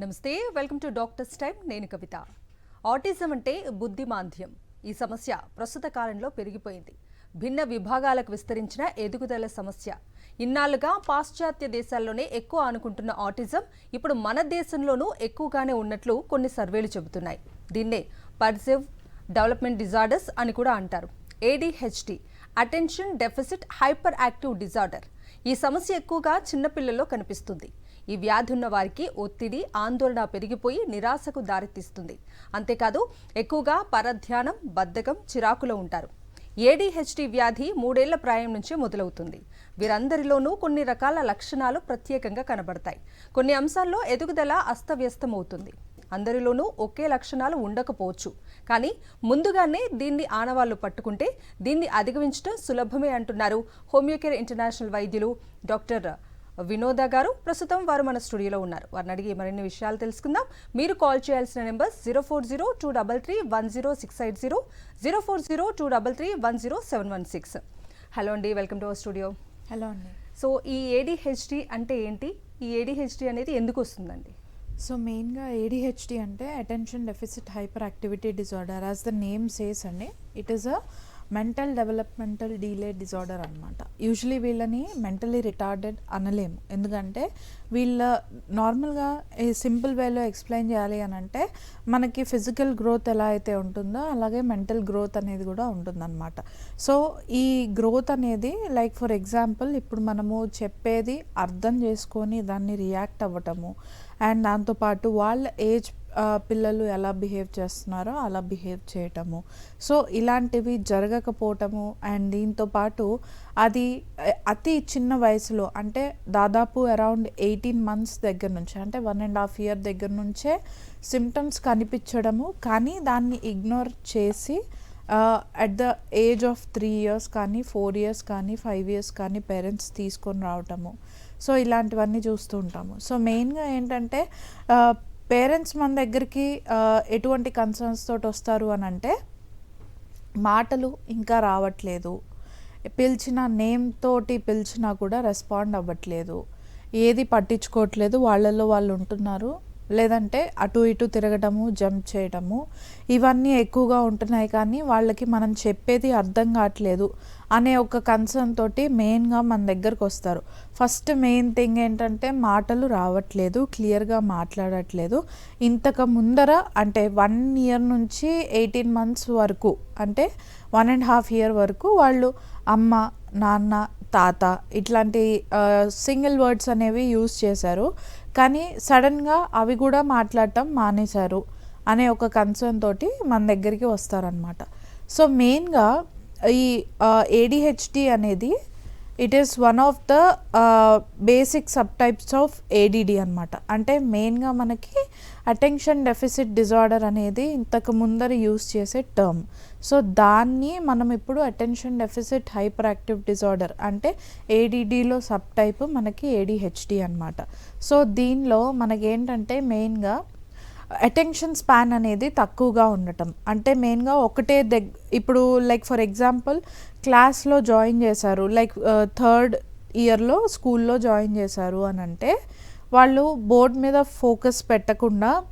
నమస్తే welcome to doctors time నేను కవిత. Autism అంటే బుద్ధిమాంద్యం. ఈ సమస్య ప్రస్తుత కాలంలో పెరిగిపోయింది. భిన్న విభాగాలకు విస్తరించిన ఎదుగుదల సమస్య. ఇన్నాళ్ళుగా పాశ్చాత్య దేశాల్లోనే ఎక్కువ అనుకుంటున్న ఆటిజం ఇప్పుడు మన దేశంలోనూ ఎక్కువగానే ఉన్నట్లు కొన్ని సర్వేలు చెబుతున్నాయి. దీన్నే పర్సివ్ డెవలప్మెంట్ డిజార్డర్స్ అని కూడా అంటారు. ADHD attention deficit hyper active disorder. ఈ సమస్య ఎక్కువగా చిన్నపిల్లల్లో కనిపిస్తుంది. ఈ వ్యాధి ఉన్న వారికి ఒత్తిడి ఆందోళన పెరిగిపోయి నిరాశకు దారితీస్తుంది. అంతేకాదు ఎక్కువగా పరధ్యానం బద్ధకం చిరాకులో ఉంటారు. ఏడీహెచ్డి వ్యాధి మూడేళ్ళ ప్రాయం నుంచే మొదలవుతుంది. వీరందరిలోనూ కొన్ని రకాల లక్షణాలు ప్రత్యేకంగా కనబడతాయి. కొన్ని అంశాల్లో ఎదుగుదల అస్తవ్యస్తమవుతుంది. అందరిలోనూ ఒకే లక్షణాలు ఉండకపోవచ్చు. కానీ ముందుగానే దీన్ని ఆనవాళ్ళు పట్టుకుంటే దీన్ని అధిగమించడం సులభమే అంటున్నారు హోమియోకేర్ ఇంటర్నేషనల్ వైద్యులు డాక్టర్ వినోద గారు ప్రస్తుతం వారు మన స్టూడియోలో ఉన్నారు. వారిని అడిగి మరిన్ని విషయాలు తెలుసుకుందాం. మీరు కాల్ చేయాల్సిన number zero four zero two double three one zero six eight zero zero four zero two double three one zero seven one six. Hello అండి welcome to our studio. Hello అండి. సో ఈ ADHD అంటే ఏంటి? ఈ ADHD అనేది ఎందుకు వస్తుందండి? So మెయిన్గా ఏడిహెచ్డి అంటే attention deficit hyper activity disorder. As the name says అండి it is a mental developmental delay disorder అనమాట యూజువలీ వీళ్ళని మెంటలీ రిటార్డెడ్ అనలేము. ఎందుకంటే వీళ్ళ నార్మల్గా ఈ సింపుల్ వేలో ఎక్స్ప్లెయిన్ చేయాలి అని అంటే మనకి ఫిజికల్ గ్రోత్ ఎలా అయితే ఉంటుందో అలాగే మెంటల్ గ్రోత్ అనేది కూడా ఉంటుందన్నమాట. సో ఈ గ్రోత్ అనేది లైక్ ఫర్ ఎగ్జాంపుల్ ఇప్పుడు మనము చెప్పేది అర్థం చేసుకొని దాన్ని రియాక్ట్ అవ్వటము. అండ్ దాంతోపాటు వాళ్ళ ఏజ్ పిల్లలు ఎలా బిహేవ్ చేస్తున్నారో అలా బిహేవ్ చేయటము. సో ఇలాంటివి జరగకపోవటము అండ్ దీంతో పాటు అది అతి చిన్న వయసులో అంటే దాదాపు అరౌండ్ ఎయిటీన్ మంత్స్ దగ్గర నుంచి అంటే వన్ అండ్ హాఫ్ ఇయర్ దగ్గర నుంచే సిమ్టమ్స్ కనిపించడము. కానీ దాన్ని ఇగ్నోర్ చేసి at the age of three years కానీ ఫోర్ ఇయర్స్ కానీ ఫైవ్ ఇయర్స్ కానీ పేరెంట్స్ తీసుకొని రావటము. సో ఇలాంటివన్నీ చూస్తూ ఉంటాము. సో మెయిన్గా ఏంటంటే పేరెంట్స్ మన దగ్గరికి ఎటువంటి కన్సర్న్స్ తోటి వస్తారు అని అంటే మాటలు ఇంకా రావట్లేదు. పిలిచిన నేమ్ తోటి పిలిచినా కూడా రెస్పాండ్ అవ్వట్లేదు. ఏది పట్టించుకోవట్లేదు వాళ్ళల్లో వాళ్ళు ఉంటున్నారు. లేదంటే అటు ఇటు తిరగటము జంప్ చేయటము ఇవన్నీ ఎక్కువగా ఉంటున్నాయి కానీ వాళ్ళకి మనం చెప్పేది అర్థం కావట్లేదు. అనే ఒక కన్సర్న్ తోటి మెయిన్గా మన దగ్గరకు వస్తారు. ఫస్ట్ మెయిన్ థింగ్ ఏంటంటే మాటలు రావట్లేదు క్లియర్గా మాట్లాడట్లేదు. ఇంతకు ముందర అంటే వన్ ఇయర్ నుంచి ఎయిటీన్ మంత్స్ వరకు అంటే వన్ అండ్ హాఫ్ ఇయర్ వరకు వాళ్ళు అమ్మ నాన్న తాత ఇట్లాంటి సింగిల్ వర్డ్స్ అనేవి యూస్ చేశారు. కానీ సడన్గా అవి కూడా మాట్లాడటం మానేశారు అనే ఒక కన్సర్న్ తోటి మన దగ్గరికి వస్తారనమాట సో మెయిన్గా ఈ ఏడిహెచ్డి అనేది it is one of the basic sub types of ADD అనమాట అంటే మెయిన్గా మనకి అటెన్షన్ డెఫిసిట్ డిజార్డర్ అనేది ఇంతకు ముందర యూస్ చేసే టర్మ్ సో దాన్ని మనం ఇప్పుడు attention deficit hyper active disorder అంటే ఏడిడిలో సబ్ టైప్ మనకి ఏడిహెచ్డి అనమాట సో దీనిలో మనకేంటంటే మెయిన్గా అటెన్షన్ స్పాన్ అనేది తక్కువగా ఉండటం. అంటే మెయిన్గా ఒకటే దగ్ ఇప్పుడు లైక్ ఫర్ ఎగ్జాంపుల్ క్లాస్లో జాయిన్ చేశారు. లైక్ థర్డ్ ఇయర్లో స్కూల్లో జాయిన్ చేశారు అని అంటే వాళ్ళు బోర్డ్ మీద ఫోకస్ పెట్టకుండా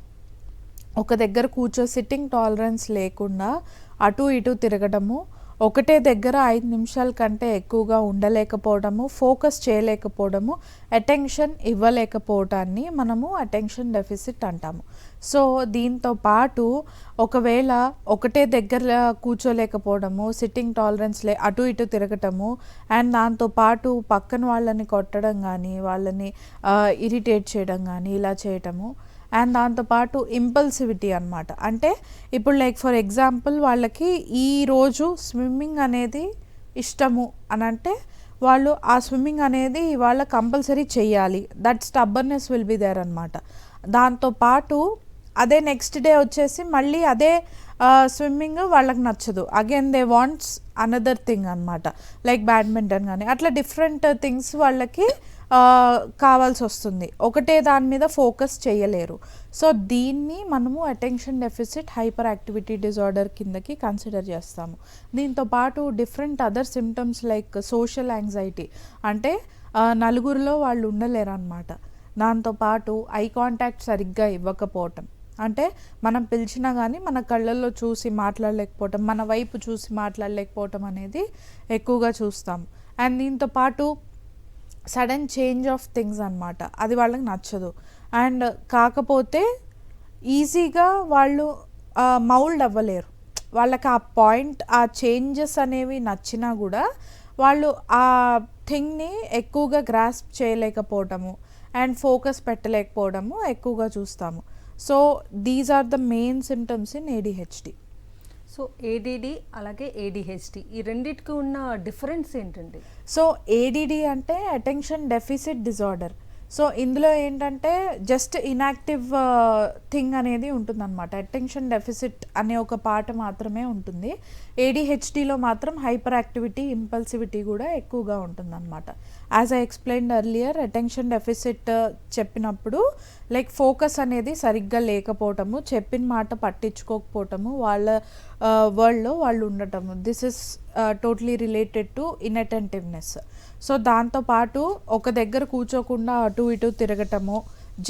ఒక దగ్గర కూర్చో సిట్టింగ్ టాలరెన్స్ లేకుండా అటు ఇటు తిరగడము ఒకటే దగ్గర ఐదు నిమిషాల కంటే ఎక్కువగా ఉండలేకపోవడము ఫోకస్ చేయలేకపోవడము అటెన్షన్ ఇవ్వలేకపోవటాన్ని మనము అటెన్షన్ డెఫిసిట్ అంటాము. సో దీంతో పాటు ఒకవేళ ఒకటే దగ్గర కూర్చోలేకపోవడము సిట్టింగ్ టాలరెన్స్ లే అటు ఇటు తిరగటము అండ్ దాంతో పాటు పక్కన వాళ్ళని కొట్టడం కానీ వాళ్ళని ఇరిటేట్ చేయడం కానీ ఇలా చేయటము అండ్ దాంతోపాటు ఇంపల్సివిటీ అనమాట అంటే ఇప్పుడు లైక్ ఫర్ ఎగ్జాంపుల్ వాళ్ళకి ఈ రోజు స్విమ్మింగ్ అనేది ఇష్టము అని అంటే వాళ్ళు ఆ స్విమ్మింగ్ అనేది ఇవాళ కంపల్సరీ చేయాలి. That stubbornness will be there అనమాట దాంతోపాటు అదే నెక్స్ట్ డే వచ్చేసి మళ్ళీ అదే స్విమ్మింగ్ వాళ్ళకి నచ్చదు. Again they wants another thing అనమాట లైక్ బ్యాడ్మింటన్ కానీ అట్లా డిఫరెంట్ థింగ్స్ వాళ్ళకి కావాల్సి వస్తుంది ఒకటే దాని మీద ఫోకస్ చేయలేరు. సో దీన్ని మనము attention deficit hyper activity disorder కిందకి కన్సిడర్ చేస్తాము. దీంతో పాటు different other symptoms like social anxiety అంటే నలుగురిలో వాళ్ళు ఉండలేరు అనమాట దాంతోపాటు ఐ కాంటాక్ట్ సరిగ్గా ఇవ్వకపోవటం. అంటే మనం పిలిచినా కానీ మన కళ్ళల్లో చూసి మాట్లాడలేకపోవటం మన వైపు చూసి మాట్లాడలేకపోవటం అనేది ఎక్కువగా చూస్తాం అండ్ దీంతో పాటు సడన్ చేంజ్ ఆఫ్ థింగ్స్ అనమాట అది వాళ్ళకి నచ్చదు. అండ్ కాకపోతే ఈజీగా వాళ్ళు మౌల్డ్ అవ్వలేరు. వాళ్ళకి ఆ పాయింట్ ఆ చేంజెస్ అనేవి నచ్చినా కూడా వాళ్ళు ఆ థింగ్ని ఎక్కువగా గ్రాస్ప్ చేయలేకపోవటము అండ్ ఫోకస్ పెట్టలేకపోవడము ఎక్కువగా చూస్తాము. So these are the main symptoms in ADHD so ADD అలాగే ఏడిహెచ్డి ఈ రెండిటికి ఉన్న డిఫరెన్స్ ఏంటండి? సో ఏడిడి అంటే అటెన్షన్ డెఫిసిట్ డిజార్డర్. సో ఇందులో ఏంటంటే జస్ట్ ఇన్యాక్టివ్ థింగ్ అనేది ఉంటుందన్నమాట. అటెన్షన్ డెఫిసిట్ అనే ఒక పాట మాత్రమే ఉంటుంది. ఏడిహెచ్డిలో మాత్రం హైపర్ యాక్టివిటీ ఇంపల్సివిటీ కూడా ఎక్కువగా ఉంటుందన్నమాట. As I explain earlier attention deficit చెప్పినప్పుడు లైక్ ఫోకస్ అనేది సరిగ్గా లేకపోవటము చెప్పిన మాట పట్టించుకోకపోవటము వాళ్ళ uh, వరల్డ్లో వాళ్ళు ఉండటము. This is totally related to inattentiveness so దాంతోపాటు ఒక దగ్గర కూర్చోకుండా అటు ఇటు తిరగటము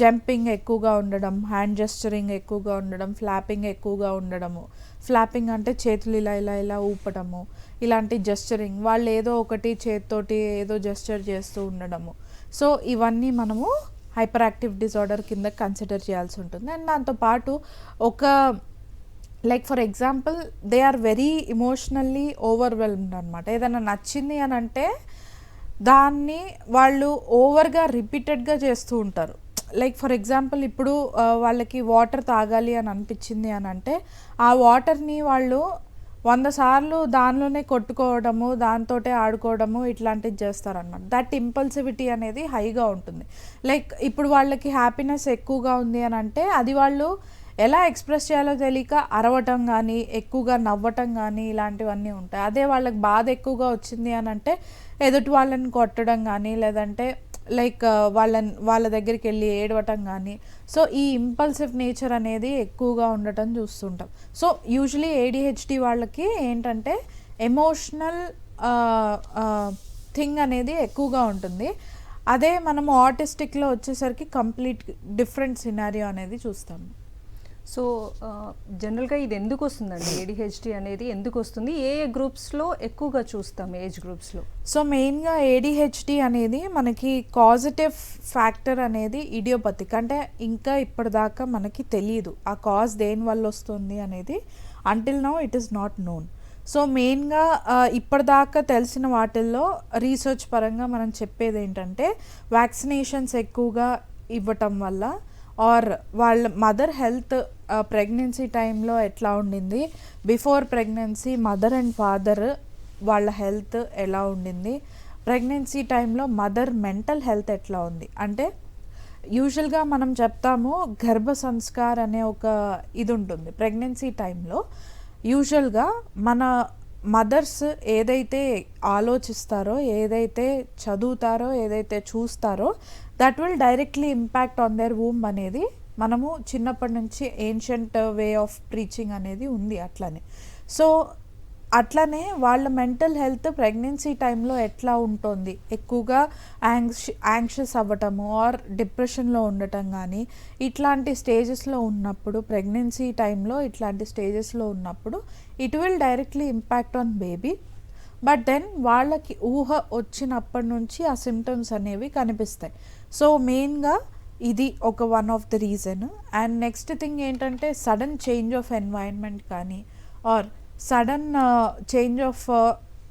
జంపింగ్ ఎక్కువగా ఉండడం హ్యాండ్ జెస్చరింగ్ ఎక్కువగా ఉండడం ఫ్లాపింగ్ ఎక్కువగా ఉండడము. ఫ్లాపింగ్ అంటే చేతులు ఇలా ఇలా ఇలా ఊపటము ఇలాంటి జెస్చరింగ్ వాళ్ళు ఏదో ఒకటి చేతితోటి ఏదో జెస్చర్ చేస్తూ ఉండడము. సో ఇవన్నీ మనము హైపర్ యాక్టివ్ డిజార్డర్ కింద కన్సిడర్ చేయాల్సి ఉంటుంది. అండ్ దాంతోపాటు ఒక like for example they are very emotionally overwhelmed అనమాట ఏదైనా నచ్చింది అని అంటే దాన్ని వాళ్ళు ఓవర్గా రిపీటెడ్గా చేస్తూ ఉంటారు. లైక్ ఫర్ ఎగ్జాంపుల్ ఇప్పుడు వాళ్ళకి వాటర్ తాగాలి అని అనిపించింది అని అంటే ఆ వాటర్ని వాళ్ళు వంద సార్లు దానిలోనే కొట్టుకోవడము దానితోటే ఆడుకోవడము ఇట్లాంటివి చేస్తారనమాట దట్ ఇంపల్సివిటీ అనేది హైగా ఉంటుంది. లైక్ ఇప్పుడు వాళ్ళకి హ్యాపీనెస్ ఎక్కువగా ఉంది అని అంటే అది వాళ్ళు ఎలా ఎక్స్ప్రెస్ చేయాలో తెలియక అరవటం కానీ ఎక్కువగా నవ్వటం కానీ ఇలాంటివన్నీ ఉంటాయి. అదే వాళ్ళకి బాధ ఎక్కువగా వచ్చింది అని అంటే ఎదుటి వాళ్ళని కొట్టడం కానీ లేదంటే లైక్ వాళ్ళని వాళ్ళ దగ్గరికి వెళ్ళి ఏడవటం కానీ సో ఈ ఇంపల్సివ్ నేచర్ అనేది ఎక్కువగా ఉండటం చూస్తుంటాం. సో యూజువలీ ఏడిహెచ్డి వాళ్ళకి ఏంటంటే ఎమోషనల్ థింగ్ అనేది ఎక్కువగా ఉంటుంది. అదే మనము ఆర్టిస్టిక్లో వచ్చేసరికి కంప్లీట్ డిఫరెంట్ సినారియో అనేది చూస్తాము సో జనరల్గా ఇది ఎందుకు వస్తుందండి? ఏడిహెచ్డి అనేది ఎందుకు వస్తుంది? ఏ గ్రూప్స్లో ఎక్కువగా చూస్తాం ఏజ్ గ్రూప్స్లో సో మెయిన్గా ఏడిహెచ్డి అనేది మనకి కాజిటివ్ ఫ్యాక్టర్ అనేది ఇడియోపతిక్ అంటే ఇంకా ఇప్పటిదాకా మనకి తెలియదు ఆ కాజ్ దేని వల్ల వస్తుంది అనేది until now it is not known so మెయిన్గా ఇప్పటిదాకా తెలిసిన వాటిల్లో రీసెర్చ్ పరంగా మనం చెప్పేది ఏంటంటే వ్యాక్సినేషన్స్ ఎక్కువగా ఇవ్వటం వల్ల ఆర్ వాళ్ళ మదర్ హెల్త్ ప్రెగ్నెన్సీ టైంలో ఎట్లా ఉండింది? Before pregnancy mother and father వాళ్ళ హెల్త్ ఎలా ఉండింది? ప్రెగ్నెన్సీ టైంలో మదర్ మెంటల్ హెల్త్ ఎట్లా ఉంది? అంటే యూజువల్గా మనం చెప్తాము గర్భ సంస్కార్ అనే ఒక ఇది ఉంటుంది ప్రెగ్నెన్సీ టైంలో యూజువల్గా మన మదర్స్ ఏదైతే ఆలోచిస్తారో ఏదైతే చదువుతారో ఏదైతే చూస్తారో that will directly impact on their womb అనేది మనము చిన్నప్పటి నుంచి ఏన్షియంట్ వే ఆఫ్ ప్రీచింగ్ అనేది ఉంది అట్లనే. సో అట్లనే వాళ్ళ మెంటల్ హెల్త్ ప్రెగ్నెన్సీ టైంలో ఎట్లా ఉంటుంది? ఎక్కువగా యాంగ్ష యాంగ్షియస్ అవ్వటము ఆర్ డిప్రెషన్లో ఉండటం కానీ ఇట్లాంటి స్టేజెస్లో ఉన్నప్పుడు ప్రెగ్నెన్సీ టైంలో ఇట్లాంటి స్టేజెస్లో ఉన్నప్పుడు it will directly impact on baby but then వాళ్ళకి ఊహ వచ్చినప్పటి నుంచి ఆ సిమ్టమ్స్ అనేవి కనిపిస్తాయి. సో మెయిన్గా ఇది ఒక one of the reason and next thing ఏంటంటే సడన్ చేంజ్ ఆఫ్ ఎన్వైరన్మెంట్ కానీ ఆర్ సడన్ చేంజ్ ఆఫ్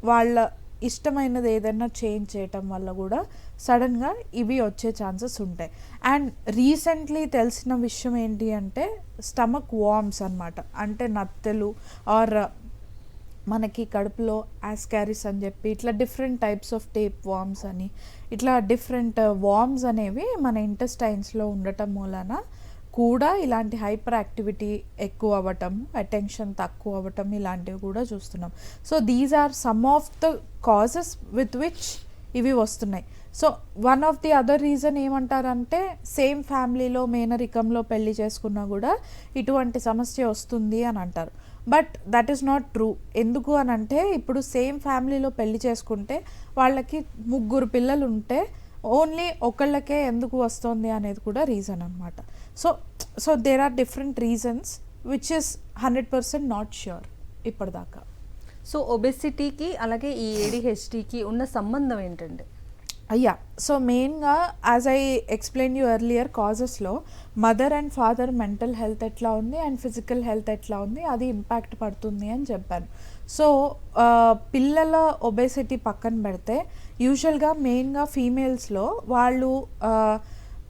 వాళ్ళ ఇష్టమైనది ఏదైనా చేంజ్ చేయటం వల్ల కూడా సడన్గా ఇవి వచ్చే ఛాన్సెస్ ఉంటాయి. అండ్ రీసెంట్లీ తెలిసిన విషయం ఏంటి అంటే స్టమక్ వార్మ్స్ అన్నమాట. అంటే నత్తలు ఆర్ మనకి కడుపులో యాస్కారిస్ అని చెప్పి ఇట్లా different types of tapeworms అని. ఇట్లా డిఫరెంట్ వార్మ్స్ uh, అనేవి మన ఇంటెస్టైన్స్లో ఉండటం మూలన కూడా ఇలాంటి హైపర్ యాక్టివిటీ ఎక్కువ అవ్వటం అటెన్షన్ తక్కువ అవ్వటం ఇలాంటివి కూడా చూస్తున్నాం. So these are some of the causes with which ఇవి వస్తున్నాయి. So one of the other reason ఏమంటారంటే సేమ్ ఫ్యామిలీలో మేనరికంలో పెళ్ళి చేసుకున్నా కూడా ఇటువంటి సమస్య వస్తుంది అని అంటారు. But that is not true. ఎందుకు అని అంటే ఇప్పుడు సేమ్ ఫ్యామిలీలో పెళ్ళి చేసుకుంటే వాళ్ళకి ముగ్గురు పిల్లలు ఉంటే ఓన్లీ ఒకళ్ళకే ఎందుకు వస్తుంది అనేది కూడా రీజన్ అనమాట so so there are different reasons which is hundred percent not sure ఇప్పటిదాకా. సో ఒబెసిటీకి అలాగే ఈ ఏడిహెచ్డికి ఉన్న సంబంధం ఏంటండి? అయ్యా సో మెయిన్గా as I explain you earlier కాజెస్లో mother and father mental health ఎట్లా ఉంది అండ్ ఫిజికల్ హెల్త్ ఎట్లా ఉంది అది ఇంపాక్ట్ పడుతుంది అని చెప్పాను సో పిల్లల ఒబేసిటీ పక్కన పెడితే యూజువల్గా మెయిన్గా ఫీమేల్స్లో వాళ్ళు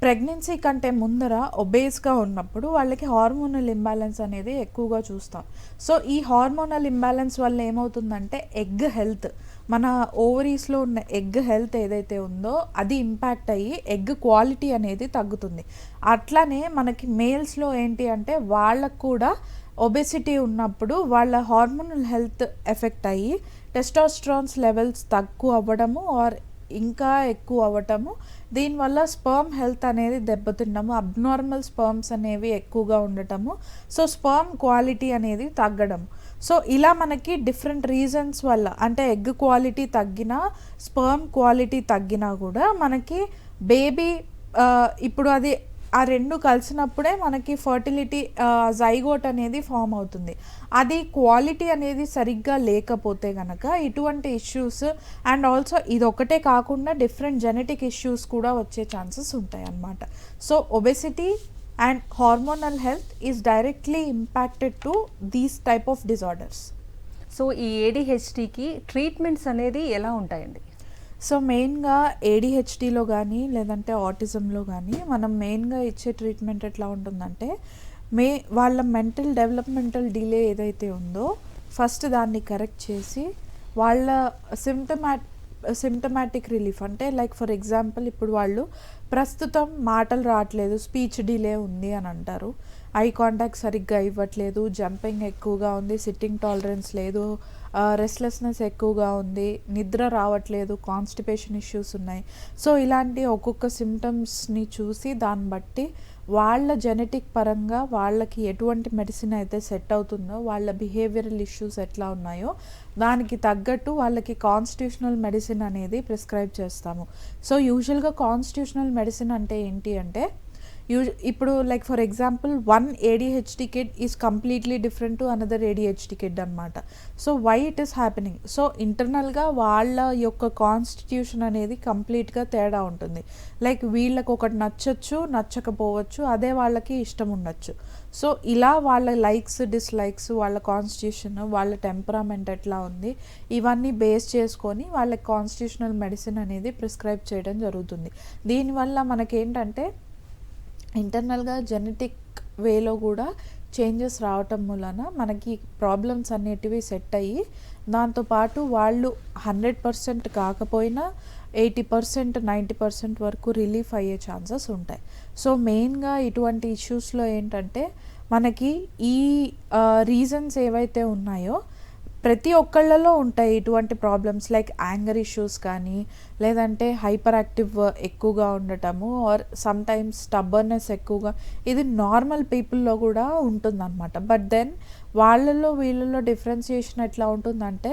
ప్రెగ్నెన్సీ కంటే ముందర ఒబేస్గా ఉన్నప్పుడు వాళ్ళకి హార్మోనల్ ఇంబ్యాలెన్స్ అనేది ఎక్కువగా చూస్తాం సో ఈ హార్మోనల్ ఇంబ్యాలెన్స్ వల్ల ఏమవుతుందంటే ఎగ్ హెల్త్ మన ఓవరీస్లో ఉన్న ఎగ్ హెల్త్ ఏదైతే ఉందో అది ఇంపాక్ట్ అయ్యి ఎగ్ క్వాలిటీ అనేది తగ్గుతుంది. అట్లానే మనకి మేల్స్లో ఏంటి అంటే వాళ్ళకు కూడా ఒబెసిటీ ఉన్నప్పుడు వాళ్ళ హార్మోనల్ హెల్త్ ఎఫెక్ట్ అయ్యి టెస్టాస్ట్రాన్స్ లెవెల్స్ తక్కువ అవ్వడము ఆర్ ఇంకా ఎక్కువ అవ్వటము దీనివల్ల స్పర్మ్ హెల్త్ అనేది దెబ్బతిండము అబ్నార్మల్ స్పర్మ్స్ అనేవి ఎక్కువగా ఉండటము. సో స్పర్మ్ క్వాలిటీ అనేది తగ్గడం సో ఇలా మనకి డిఫరెంట్ రీజన్స్ వల్ల అంటే ఎగ్ క్వాలిటీ తగ్గినా స్పర్మ్ క్వాలిటీ తగ్గినా కూడా మనకి బేబీ ఇప్పుడు అది ఆ రెండు కలిసినప్పుడే మనకి ఫర్టిలిటీ జైగోట్ అనేది ఫామ్ అవుతుంది. అది క్వాలిటీ అనేది సరిగ్గా లేకపోతే కనుక ఇటువంటి ఇష్యూస్ అండ్ ఆల్సో ఇది ఒకటే కాకుండా డిఫరెంట్ జెనెటిక్ ఇష్యూస్ కూడా వచ్చే ఛాన్సెస్ ఉంటాయి అన్నమాట so obesity and hormonal health is directly impacted to these type of disorders so ఈ ఏడిహెచ్డికి ట్రీట్మెంట్స్ అనేది ఎలా ఉంటాయండి? సో మెయిన్గా ఏడిహెచ్డిలో కానీ లేదంటే ఆటిజంలో కానీ మనం మెయిన్గా ఇచ్చే ట్రీట్మెంట్ ఎట్లా ఉంటుందంటే మే వాళ్ళ మెంటల్ డెవలప్మెంటల్ డిలే ఏదైతే ఉందో ఫస్ట్ దాన్ని కరెక్ట్ చేసి వాళ్ళ సిమ్టమాట్ సిమ్టమాటిక్ రిలీఫ్ అంటే లైక్ ఫర్ ఎగ్జాంపుల్ ఇప్పుడు వాళ్ళు ప్రస్తుతం మాటలు రావట్లేదు స్పీచ్ డిలే ఉంది అని అంటారు. ఐ కాంటాక్ట్ సరిగ్గా ఇవ్వట్లేదు జంపింగ్ ఎక్కువగా ఉంది సిట్టింగ్ టాలరెన్స్ లేదు రెస్ట్లెస్నెస్ ఎక్కువగా ఉంది నిద్ర రావట్లేదు కాన్స్టిపేషన్ ఇష్యూస్ ఉన్నాయి. సో ఇలాంటి ఒక్కొక్క సిమ్టమ్స్ని చూసి దాన్ని బట్టి వాళ్ళ జెనెటిక్ పరంగా వాళ్ళకి ఎటువంటి మెడిసిన్ అయితే సెట్ అవుతుందో వాళ్ళ బిహేవియరల్ ఇష్యూస్ ఎట్లా ఉన్నాయో దానికి తగ్గట్టు వాళ్ళకి కాన్స్టిట్యూషనల్ మెడిసిన్ అనేది ప్రిస్క్రైబ్ చేస్తాము. సో యూజువల్గా కాన్స్టిట్యూషనల్ మెడిసిన్ అంటే ఏంటి అంటే యూ ఇప్పుడు like for example one ADHD kid is completely different to another ADHD kid అనమాట so why it is happening so ఇంటర్నల్గా వాళ్ళ యొక్క కాన్స్టిట్యూషన్ అనేది కంప్లీట్గా తేడా ఉంటుంది. లైక్ వీళ్ళకి ఒకటి నచ్చచ్చు నచ్చకపోవచ్చు అదే వాళ్ళకి ఇష్టం ఉండొచ్చు. సో ఇలా వాళ్ళ లైక్స్ డిస్లైక్స్ వాళ్ళ కాన్స్టిట్యూషన్ వాళ్ళ టెంపరామెంట్ ఎట్లా ఉంది ఇవన్నీ బేస్ చేసుకొని వాళ్ళకి కాన్స్టిట్యూషనల్ మెడిసిన్ అనేది ప్రిస్క్రైబ్ చేయడం జరుగుతుంది. దీనివల్ల మనకేంటంటే ఇంటర్నల్గా జెనెటిక్ వేలో కూడా చేంజెస్ రావటం మూలన మనకి ప్రాబ్లమ్స్ అనేటివి సెట్ అయ్యి దాంతోపాటు వాళ్ళు హండ్రెడ్ పర్సెంట్ కాకపోయినా ఎయిటీ పర్సెంట్ నైంటీ పర్సెంట్ వరకు రిలీఫ్ అయ్యే ఛాన్సెస్ ఉంటాయి. సో మెయిన్గా ఇటువంటి ఇష్యూస్లో ఏంటంటే మనకి ఈ రీజన్స్ ఏవైతే ఉన్నాయో ప్రతి ఒక్కళ్ళలో ఉంటాయి ఇటువంటి ప్రాబ్లమ్స్ లైక్ యాంగర్ ఇష్యూస్ కానీ లేదంటే హైపర్ యాక్టివ్ ఎక్కువగా ఉండటము ఆర్ సమ్ టైమ్స్ స్టబ్బర్నెస్ ఎక్కువగా ఇది నార్మల్ పీపుల్లో కూడా ఉంటుందన్నమాట. బట్ దెన్ వాళ్ళల్లో వీళ్ళల్లో డిఫరెన్సియేషన్ ఎట్లా ఉంటుందంటే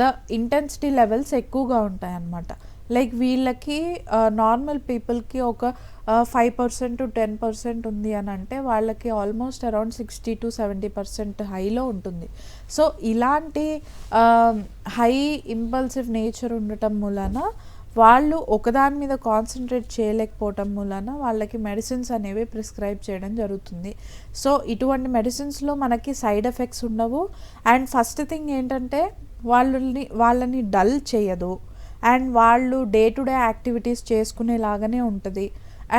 ద ఇంటెన్సిటీ లెవెల్స్ ఎక్కువగా ఉంటాయి అన్నమాట లైక్ వీళ్ళకి uh, నార్మల్ పీపుల్కి ఒక five percent to ten percent ఉంది అని అంటే వాళ్ళకి almost around sixty to seventy percent హైలో ఉంటుంది. సో ఇలాంటి హై ఇంపల్సివ్ నేచర్ ఉండటం మూలన వాళ్ళు ఒకదాని మీద కాన్సన్ట్రేట్ చేయలేకపోవటం మూలన వాళ్ళకి మెడిసిన్స్ అనేవి ప్రిస్క్రైబ్ చేయడం జరుగుతుంది. సో ఇటువంటి మెడిసిన్స్లో మనకి సైడ్ ఎఫెక్ట్స్ ఉండవు. అండ్ ఫస్ట్ థింగ్ ఏంటంటే వాళ్ళని వాళ్ళని డల్ చేయదు. అండ్ వాళ్ళు డే టు డే యాక్టివిటీస్ చేసుకునేలాగానే ఉంటుంది.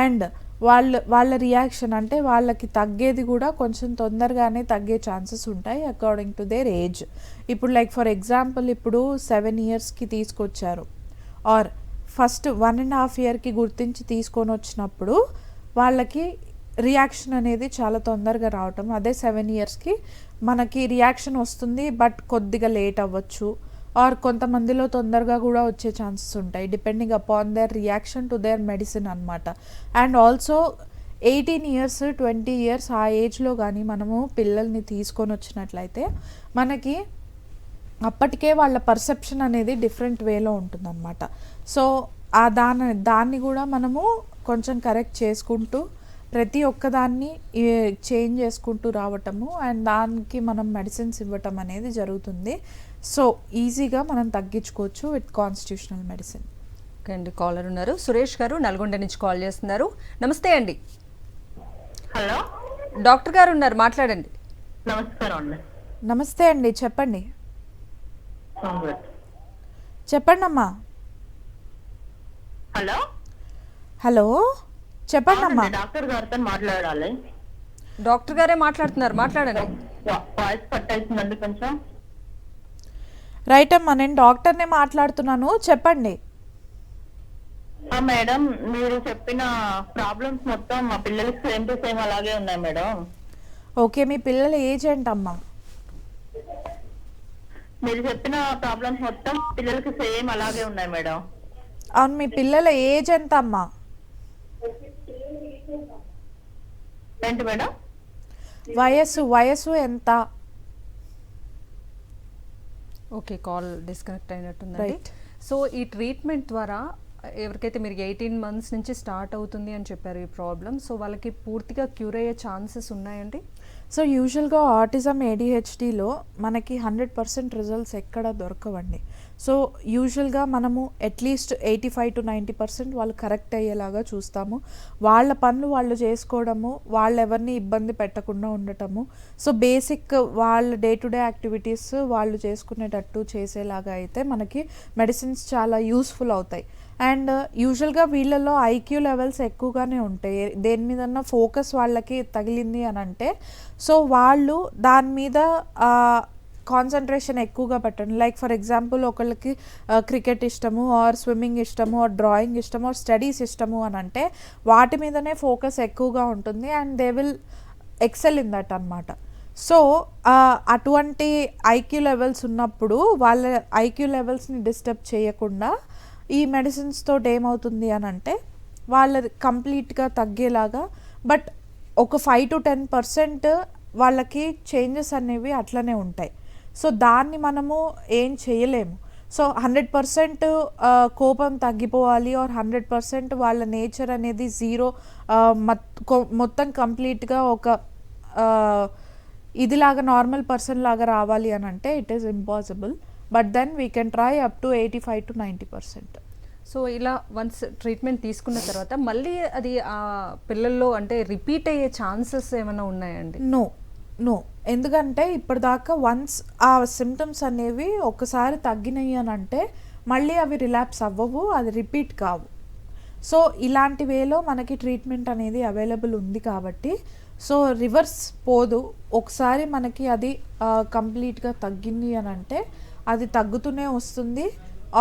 అండ్ వాళ్ళ వాళ్ళ రియాక్షన్ అంటే వాళ్ళకి తగ్గేది కూడా కొంచెం తొందరగానే తగ్గే ఛాన్సెస్ ఉంటాయి అకార్డింగ్ టు దేర్ ఏజ్ ఇప్పుడు లైక్ ఫర్ ఎగ్జాంపుల్ ఇప్పుడు సెవెన్ ఇయర్స్కి తీసుకొచ్చారు. Or first one and half ఇయర్కి గుర్తించి తీసుకొని వచ్చినప్పుడు వాళ్ళకి రియాక్షన్ అనేది చాలా తొందరగా రావటం. అదే సెవెన్ ఇయర్స్కి మనకి రియాక్షన్ వస్తుంది బట్ కొద్దిగా లేట్ అవ్వచ్చు. ఆర్ కొంతమందిలో తొందరగా కూడా వచ్చే ఛాన్సెస్ ఉంటాయి depending upon their reaction to their medicine అనమాట and also eighteen years twenty years ఆ ఏజ్లో కానీ మనము పిల్లల్ని తీసుకొని వచ్చినట్లయితే మనకి అప్పటికే వాళ్ళ పర్సెప్షన్ అనేది డిఫరెంట్ వేలో ఉంటుందన్నమాట. సో ఆ దాని దాన్ని కూడా మనము కొంచెం కరెక్ట్ చేసుకుంటూ ప్రతి ఒక్కదాన్ని చేంజ్ చేసుకుంటూ రావటము అండ్ దానికి మనం మెడిసిన్స్ ఇవ్వటం అనేది జరుగుతుంది. సో ఈజీగా మనం తగ్గించుకోవచ్చు విత్ కాన్స్టిట్యూషనల్ మెడిసిన్. ఓకే అండి కాలర్ ఉన్నారు. సురేష్ గారు నల్గొండ నుంచి కాల్ చేస్తున్నారు. నమస్తే అండి. హలో. డాక్టర్ గారు ఉన్నారు మాట్లాడండి. నమస్కారం అండి. నమస్తే అండి చెప్పండి. చెప్పండి అమ్మా హలో. హలో చెప్పండి అమ్మా డాక్టర్ గారితో మాట్లాడాలి. డాక్టర్ గారే మాట్లాడుతున్నారు మాట్లాడండి. వాయిస్ కట్ అవుతుందండి కొంచెం. రైట్ అమ్మా నేను డాక్టర్నే మాట్లాడుతున్నాను. చెప్పండి. మేడం మీరు చెప్పిన ప్రాబ్లమ్స్ మొత్తం మా పిల్లలకి సేమ్ టు సేమ్ అలాగే ఉన్నాయి మేడం. ఓకే మీ పిల్లల ఏజ్ ఏంటమ్మా? మీరు చెప్పిన ప్రాబ్లమ్స్ మొత్తం పిల్లలకి సేమ్ అలాగే ఉన్నాయి మేడం. అవును మీ పిల్లల ఏజ్ ఎంత అమ్మా ఏంటి మేడం? వయస్సు వయస్సు ఎంత? ఓకే కాల్ డిస్కనెక్ట్ అయినట్టుందండి. సో ఈ ట్రీట్మెంట్ ద్వారా ఎవరికైతే మీరు ఎయిటీన్ మంత్స్ నుంచి స్టార్ట్ అవుతుంది అని చెప్పారు ఈ ప్రాబ్లమ్ సో వాళ్ళకి పూర్తిగా క్యూర్ అయ్యే ఛాన్సెస్ ఉన్నాయండి? సో యూజువల్గా ఆటిజం ఏడిహెచ్డిలో మనకి హండ్రెడ్ పర్సెంట్ రిజల్ట్స్ ఎక్కడ దొరకవండి. సో యూజువల్గా మనము at least eighty five to ninety percent వాళ్ళు కరెక్ట్ అయ్యేలాగా చూస్తాము. వాళ్ళ పనులు వాళ్ళు చేసుకోవడము వాళ్ళు ఎవరిని ఇబ్బంది పెట్టకుండా ఉండటము. సో బేసిక్ వాళ్ళ డే టు డే యాక్టివిటీస్ వాళ్ళు చేసుకునేటట్టు చేసేలాగా అయితే మనకి మెడిసిన్స్ చాలా యూస్ఫుల్ అవుతాయి. అండ్ యూజువల్గా వీళ్ళలో ఐక్యూ లెవెల్స్ ఎక్కువగానే ఉంటాయి. దేని మీదన్నా ఫోకస్ వాళ్ళకి తగిలింది అని అంటే సో వాళ్ళు దాని మీద కాన్సన్ట్రేషన్ ఎక్కువగా పెట్టండి. లైక్ ఫర్ ఎగ్జాంపుల్ ఒకళ్ళకి uh, క్రికెట్ ఇష్టము ఆర్ స్విమ్మింగ్ ఇష్టము ఆర్ డ్రాయింగ్ ఇష్టము ఆర్ స్టడీస్ ఇష్టము అని అంటే వాటి మీదనే ఫోకస్ ఎక్కువగా ఉంటుంది and they will excel in that అనమాట సో అటువంటి ఐక్యూ లెవెల్స్ ఉన్నప్పుడు వాళ్ళ ఐక్యూ లెవెల్స్ని డిస్టర్బ్ చేయకుండా ఈ మెడిసిన్స్ తోటి ఏమవుతుంది అని అంటే వాళ్ళది కంప్లీట్గా తగ్గేలాగా బట్ ఒక ఫైవ్ టు టెన్ పర్సెంట్ వాళ్ళకి చేంజెస్ అనేవి అట్లనే ఉంటాయి. సో దాన్ని మనము ఏం చేయలేము. సో హండ్రెడ్ పర్సెంట్ కోపం తగ్గిపోవాలి ఆర్ హండ్రెడ్ పర్సెంట్ వాళ్ళ నేచర్ అనేది జీరో మొత్తం కంప్లీట్గా ఒక ఇదిలాగా నార్మల్ పర్సన్ లాగా రావాలి అని అంటే it is impossible but then we can try up to eighty five to ninety percent. So ఇలా వన్స్ ట్రీట్మెంట్ తీసుకున్న తర్వాత మళ్ళీ అది ఆ పిల్లల్లో అంటే రిపీట్ అయ్యే ఛాన్సెస్ ఏమైనా ఉన్నాయండి? నో నో ఎందుకంటే ఇప్పటిదాకా వన్స్ ఆ సిమ్టమ్స్ అనేవి ఒకసారి తగ్గినాయి అని అంటే మళ్ళీ అవి రిలాప్స్ అవ్వవు అది రిపీట్ కావు. సో ఇలాంటి వేలో మనకి ట్రీట్మెంట్ అనేది అవైలబుల్ ఉంది కాబట్టి సో రివర్స్ పోదు. ఒకసారి మనకి అది కంప్లీట్గా తగ్గింది అని అంటే అది తగ్గుతూనే వస్తుంది.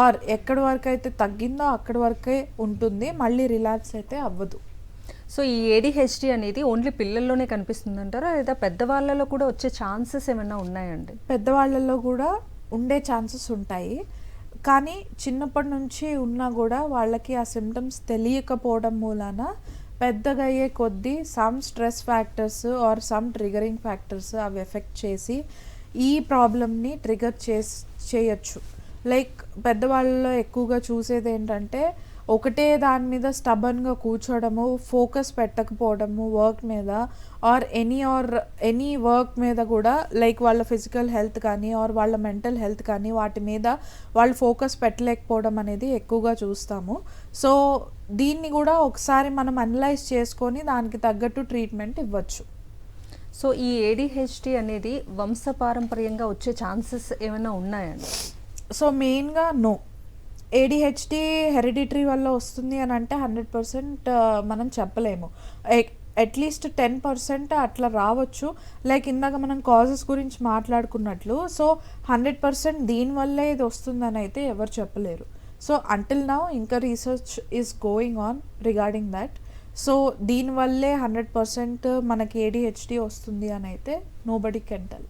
ఆర్ ఎక్కడి వరకు అయితే తగ్గిందో అక్కడి వరకే ఉంటుంది. మళ్ళీ రిలాక్స్ అయితే అవ్వదు. సో ఈ ఏడిహెచ్డి అనేది ఓన్లీ పిల్లల్లోనే కనిపిస్తుంది అంటారా? లేదా పెద్దవాళ్ళలో కూడా వచ్చే ఛాన్సెస్ ఏమైనా ఉన్నాయండి? పెద్దవాళ్ళలో కూడా ఉండే ఛాన్సెస్ ఉంటాయి. కానీ చిన్నప్పటి నుంచి ఉన్నా కూడా వాళ్ళకి ఆ సిమ్టమ్స్ తెలియకపోవడం మూలాన పెద్దగా అయ్యే కొద్దీ some stress factors or some triggering factors అవి ఎఫెక్ట్ చేసి ఈ ప్రాబ్లమ్ని ట్రిగర్ చేసి చేయొచ్చు. లైక్ పెద్దవాళ్ళలో ఎక్కువగా చూసేది ఏంటంటే ఒకటే దాని మీద స్టబన్గా కూర్చోవడము ఫోకస్ పెట్టకపోవడము వర్క్ మీద or any or any work మీద కూడా లైక్ వాళ్ళ ఫిజికల్ హెల్త్ కానీ ఆర్ వాళ్ళ మెంటల్ హెల్త్ కానీ వాటి మీద వాళ్ళు ఫోకస్ పెట్టలేకపోవడం అనేది ఎక్కువగా చూస్తాము. సో దీన్ని కూడా ఒకసారి మనం అనలైజ్ చేసుకొని దానికి తగ్గట్టు ట్రీట్మెంట్ ఇవ్వచ్చు. సో ఈ ఏడిహెచ్డి అనేది వంశపారంపర్యంగా వచ్చే ఛాన్సెస్ ఏమైనా ఉన్నాయండి? సో మెయిన్గా నో ఏడిహెచ్డి హెరిడిటరీ వల్ల వస్తుంది అని అంటే హండ్రెడ్ పర్సెంట్ మనం చెప్పలేము. అట్లీస్ట్ టెన్ పర్సెంట్ అట్లా రావచ్చు. లైక్ ఇందాక మనం కాజెస్ గురించి మాట్లాడుకున్నట్లు సో హండ్రెడ్ పర్సెంట్ దీనివల్లే ఇది వస్తుందని అయితే ఎవరు చెప్పలేరు. సో అంటిల్ నౌ ఇంకా research is going on regarding that so దీనివల్లే హండ్రెడ్ పర్సెంట్ మనకి ఏడిహెచ్డి వస్తుంది అని అయితే nobody can tell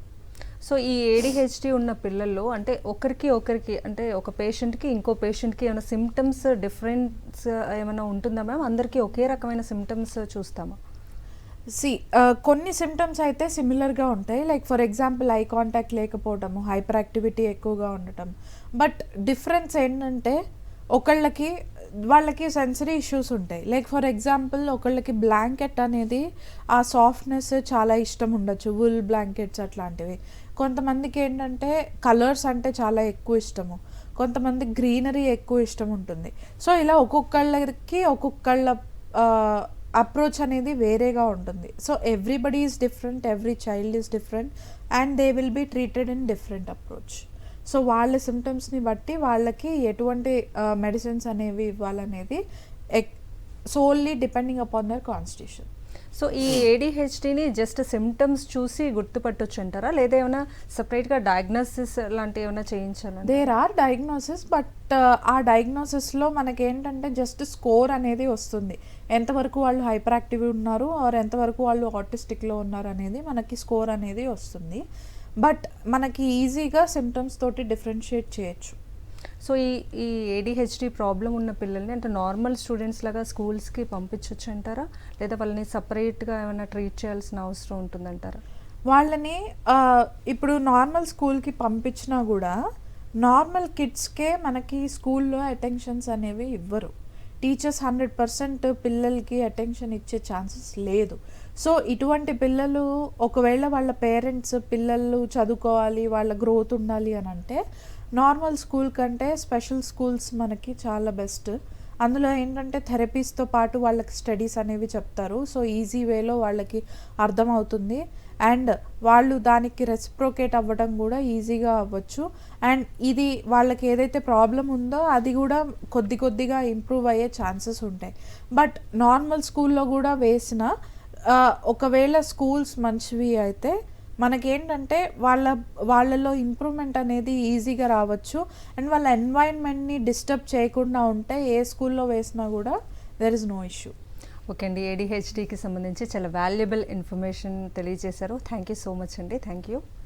so ఈ ఏడిహెచ్డి ఉన్న పిల్లల్లో అంటే ఒకరికి ఒకరికి అంటే ఒక పేషెంట్కి ఇంకో పేషెంట్కి ఏమైనా సిమ్టమ్స్ డిఫరెన్స్ ఏమైనా ఉంటుందా మ్యామ్? అందరికీ ఒకే రకమైన సిమ్టమ్స్ చూస్తామా? సి కొన్ని సిమ్టమ్స్ అయితే సిమిలర్గా ఉంటాయి. Like for example eye contact లేకపోవడము హైపర్ యాక్టివిటీ ఎక్కువగా ఉండటం. బట్ డిఫరెన్స్ ఏంటంటే ఒకళ్ళకి వాళ్ళకి సెన్సరీ ఇష్యూస్ ఉంటాయి. లైక్ ఫర్ ఎగ్జాంపుల్ ఒకళ్ళకి బ్లాంకెట్ అనేది ఆ సాఫ్ట్నెస్ చాలా ఇష్టం ఉండొచ్చు. వుల్ బ్లాంకెట్స్ అట్లాంటివి. కొంతమందికి ఏంటంటే కలర్స్ అంటే చాలా ఎక్కువ ఇష్టము. కొంతమంది గ్రీనరీ ఎక్కువ ఇష్టం ఉంటుంది. సో ఇలా ఒక్కొక్కళ్ళకి ఒక్కొక్కళ్ళ అప్రోచ్ అనేది వేరేగా ఉంటుంది. So everybody is different every child is different and they will be treated in different approach so వాళ్ళ సిమ్టమ్స్ని బట్టి వాళ్ళకి ఎటువంటి మెడిసిన్స్ అనేవి ఇవ్వాలనేది solely depending upon their constitution so ఈ ఏడిహెచ్డిని జస్ట్ సిమ్టమ్స్ చూసి గుర్తుపట్టొచ్చు అంటారా? లేదా ఏమైనా సపరేట్గా డయాగ్నోసిస్ లాంటివి ఏమైనా చేయించాలంటే? దేర్ ఆర్ డయాగ్నోసిస్ బట్ ఆ డయాగ్నోసిస్లో మనకి ఏంటంటే జస్ట్ స్కోర్ అనేది వస్తుంది. ఎంతవరకు వాళ్ళు హైపర్ యాక్టివ్ ఉన్నారు ఆర్ ఎంతవరకు వాళ్ళు ఆటిస్టిక్లో ఉన్నారు అనేది మనకి స్కోర్ అనేది వస్తుంది. బట్ మనకి ఈజీగా సిమ్టమ్స్ తోటి డిఫరెన్షియేట్ చేయొచ్చు. సో ఈ ఈ ఏడిహెచ్డి ప్రాబ్లం ఉన్న పిల్లల్ని అంటే నార్మల్ స్టూడెంట్స్ లాగా స్కూల్స్కి పంపించవచ్చు అంటారా? లేదా వాళ్ళని సపరేట్గా ఏమైనా ట్రీట్ చేయాల్సిన అవసరం ఉంటుందంటారా? వాళ్ళని ఇప్పుడు నార్మల్ స్కూల్కి పంపించినా కూడా నార్మల్ కిడ్స్కే మనకి స్కూల్లో అటెన్షన్స్ అనేవి ఇవ్వరు. టీచర్స్ హండ్రెడ్ పర్సెంట్ పిల్లలకి అటెన్షన్ ఇచ్చే ఛాన్సెస్ లేదు. సో ఇటువంటి పిల్లలు ఒకవేళ వాళ్ళ పేరెంట్స్ పిల్లలు చదువుకోవాలి వాళ్ళ గ్రోత్ ఉండాలి అని అంటే నార్మల్ స్కూల్ కంటే స్పెషల్ స్కూల్స్ మనకి చాలా బెస్ట్. అందులో ఏంటంటే థెరపీస్తో పాటు వాళ్ళకి స్టడీస్ అనేవి చెప్తారు. సో ఈజీ వేలో వాళ్ళకి అర్థమవుతుంది. అండ్ వాళ్ళు దానికి రెసిప్రోకేట్ అవ్వడం కూడా ఈజీగా అవ్వచ్చు. అండ్ ఇది వాళ్ళకి ఏదైతే ప్రాబ్లం ఉందో అది కూడా కొద్ది కొద్దిగా ఇంప్రూవ్ అయ్యే ఛాన్సెస్ ఉంటాయి. బట్ నార్మల్ స్కూల్లో కూడా వేసిన ఒకవేళ స్కూల్స్ మంచివి అయితే మనకేంటంటే వాళ్ళ వాళ్ళలో ఇంప్రూవ్మెంట్ అనేది ఈజీగా రావచ్చు. అండ్ వాళ్ళ ఎన్వైర్న్మెంట్ని డిస్టర్బ్ చేయకుండా ఉంటే ఏ స్కూల్లో వేసినా కూడా there is no issue okay అండి. ఏడిహెచ్డికి సంబంధించి చాలా వాల్యుబుల్ ఇన్ఫర్మేషన్ తెలియజేశారు. థ్యాంక్ యూ సో మచ్ అండి. Thank you